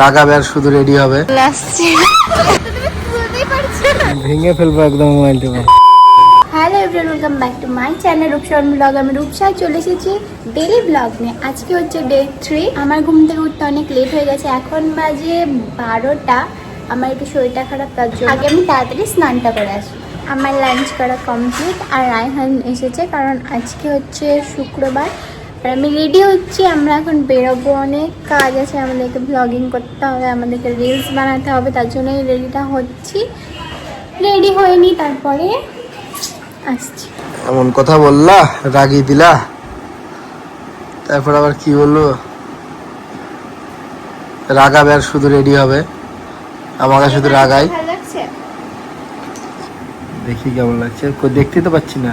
রাগাবে আর শুধু রেডি হবে। ভেঙে ফেলব একদম মোবাইলটা hello everyone welcome back to my channel রূপসার vlog আমি রূপসায় চলে এসেছি ডেলি ব্লগ নিয়ে। আজকে হচ্ছে ডে থ্রি আমার ঘুম থেকে উঠতে অনেক লেট হয়ে গেছে। এখন বাজে বারোটা। আমার একটু শরীরটা খারাপ তার জন্য আগে আমি তাড়াতাড়ি স্নানটা করে আসি। আমার লাঞ্চ করা কমপ্লিট আর রায়হান এসেছে কারণ আজকে হচ্ছে শুক্রবার। আমি রেডি হচ্ছি আমরা এখন বেরোবো অনেক কাজ আছে আমাদেরকে ব্লগিং করতে হবে আমাদেরকে রিলস বানাতে হবে তার জন্যই রেডিটা হচ্ছি। রেডি হয়নি তারপরে আসছি। এমন কথা বললা রাগি দিলা। তারপর আবার কি বলল? রাগাবে আর শুধু রেডি হবে। আমাকে শুধু রাগাই দেখি কেমন লাগছে। কই দেখতে তো পাচ্ছি না।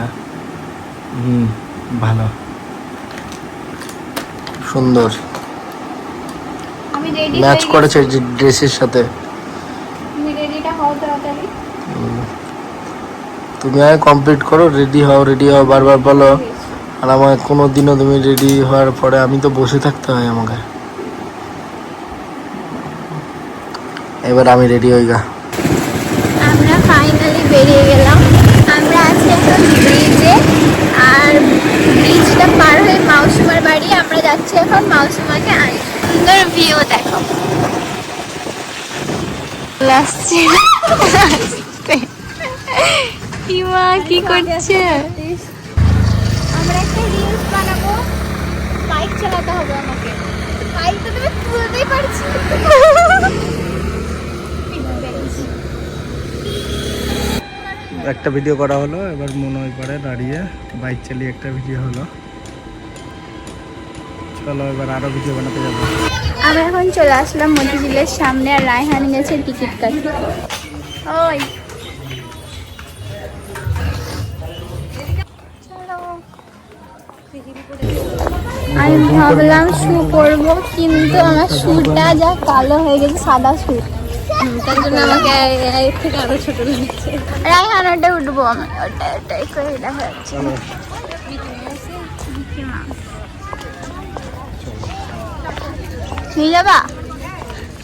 হুম ভালো। সুন্দর। আমি রেডি ম্যাচ করেছে যে ড্রেসের সাথে। তুমি রেডিটা হও তাড়াতাড়ি। তুমি আগে কমপ্লিট করো রেডি হও রেডি হও বারবার বলো। আর আমাকে কোনো দিনও তুমি রেডি হওয়ার পরে আমি তো বসে থাকতে হয় আমাকে। এবার আমি রেডি হই গা। আমরা ফাইনালি বেরিয়ে গেলাম। আমরা আছি এখন ব্রিজে আর ব্রিজটা পার হয়ে মাউসিমার বাড়ি আমরা যাচ্ছি এখন মাউসিমাকে আনি সুন্দর ভিউ দেখো আসছে ইমা কি করছে? আমরা একটা রিলস বানাবো। বাইক চালাতে হবে আমাকে। বাইক তো তুমি তুলতেই পারছি। একটা ভিডিও করা হলো এবার মনে হয় পরে দাঁড়িয়ে বাইক চালিয়ে একটা ভিডিও হলো। চলো এবার আরও ভিডিও বানাতে যাব। আমরা এখন চলে আসলাম মতিঝিলের সামনে আর রায়হান গেছে টিকিট কাটতে। ওই। আমি ভাবলাম শু করব কিন্তু আমার শুটা যা কালো হয়ে গেছে সাদা শু তার জন্য আমাকে এর থেকে আরও ছোট লাগছে। রায়হান ওটা উঠবো আমি ওটা ওটাই করে যাচ্ছে। মিকি নিয়ে যাবা?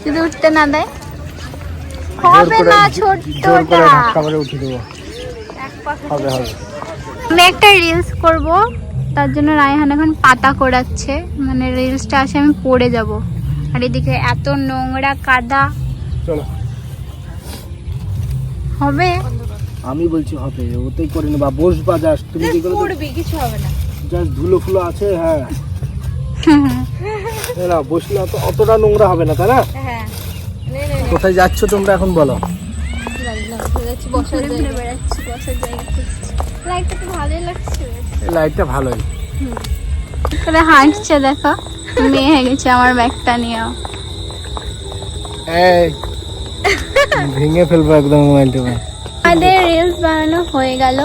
যদি উঠতে না দেয়? হবে না ছোট্টটা। হবে হবে। আমি একটা রিলস করব। তার জন্য রায়হান এখন পাতা করাচ্ছে মানে রিলসটা আসে আমি পড়ে যাব। আর এদিকে এত নোংরা কাদা। চলো। হবে? আমি বলছি হবে ওতেই করে নেবা। বসবা জাস্ট তুমি কি করে পড়বি কিছু হবে না। জাস্ট ধুলো ফুলো আছে হ্যাঁ। না বসলে অত অতটা নোংরা হবে না তাই না? হ্যাঁ। কোথায় যাচ্ছ তোমরা এখন বলো। বসার জায়গা। বেড়াচ্ছি বসার জায়গা লাইটটা তো ভালোই লাগছে। লাইটটা ভালোই। করে হাঁটছে দেখো। মেয়ে হয়ে গেছে আমার ব্যাগটা নিয়েও। এই ভেঙে ফেলব একদম মোবাইলটা আমাদের রিলস বানানো হয়ে গেল।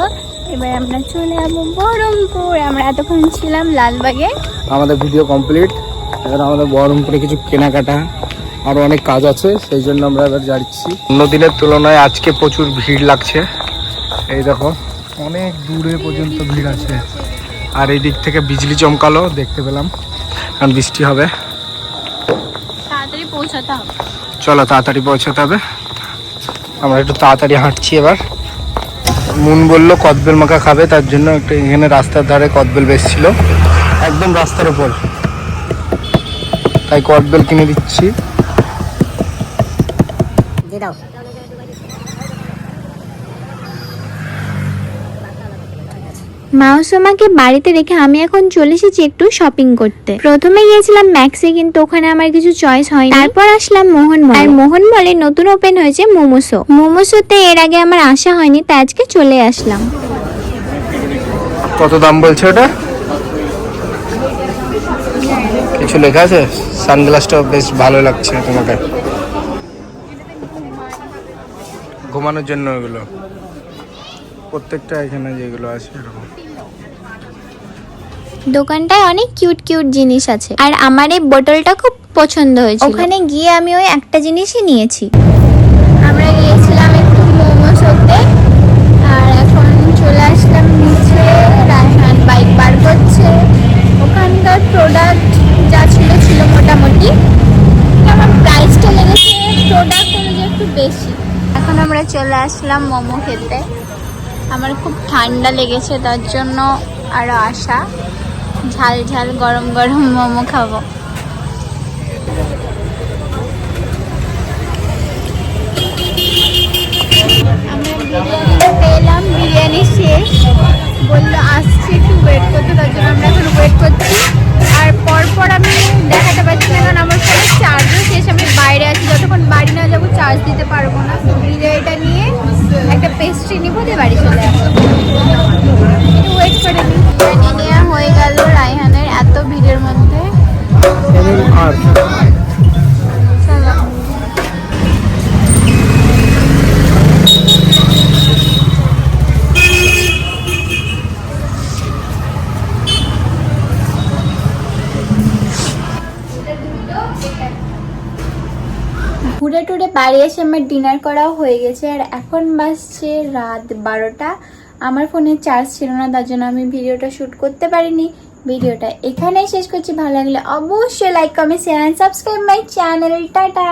এবার আমরা চলে যাব বহরমপুর আমরা এতক্ষণ ছিলাম লালবাগে। আমাদের ভিডিও কমপ্লিট এবার আমাদের বহরমপুরে কিছু কেনাকাটা। আরও অনেক কাজ আছে সেই জন্য আমরা এবার যাচ্ছি। অন্য দিনের তুলনায় আজকে প্রচুর ভিড় লাগছে। এই দেখো অনেক দূরে পর্যন্ত ভিড় আছে। আর এই দিক থেকে বিজলি চমকালো দেখতে পেলাম। কারণ বৃষ্টি হবে। তাড়াতাড়ি পৌঁছাতে হবে। চলো তাড়াতাড়ি পৌঁছাতে হবে। আমরা একটু তাড়াতাড়ি হাঁটছি এবার। মুন বলল কদবেল মাখা খাবে তার জন্য একটু এখানে রাস্তার ধারে কদবেল বেসছিল একদম রাস্তার উপর। তাই কদবেল কিনে দিচ্ছি। মাউসোমাকে বাড়িতে রেখে আমি এখন চলে এসেছি একটু শপিং করতে। প্রথমে গিয়েছিলাম ম্যাক্সে কিন্তু ওখানে আমার কিছু চয়েস হয়নি। তারপর আসলাম মোহন মল। আর মোহন মলে নতুন ওপেন হয়েছে মোমোসো মোমোসোতে এর আগে আমার আসা হয়নি তাই আজকে চলে আসলাম। কত দাম বলছে ওটা? কিছু লেখা আছে? সানগ্লাসটা বেশ ভালো লাগছে তোমাকে। ঘুমানোর জন্য এগুলো। প্রত্যেকটা এখানে যেগুলো আছে এরকম। দোকানটায় অনেক কিউট কিউট জিনিস আছে। আর আমার এই বোতলটা খুব পছন্দ হয়েছে ওখানে গিয়ে আমি ওই একটা জিনিসই নিয়েছি। আমরা গিয়েছিলাম একটু মোমো হতে আর এখন চলে আমরা চলে আসলাম মোমো খেতে। আমার খুব ঠান্ডা লেগেছে, তার জন্য আরও আসা ঝাল ঝাল গরম গরম মোমো খাব। আর ঘুরে টুরে বাড়ি এসে আমার ডিনার করাও হয়ে গেছে, আর এখন বাসছে রাত বারোটা। আমার ফোনে চার্জ ছিল না, তার জন্য আমি ভিডিওটা শ্যুট করতে পারিনি। ভিডিওটা এখানেই শেষ করছি। ভালো লাগলে অবশ্যই like comment share and subscribe my channel tata!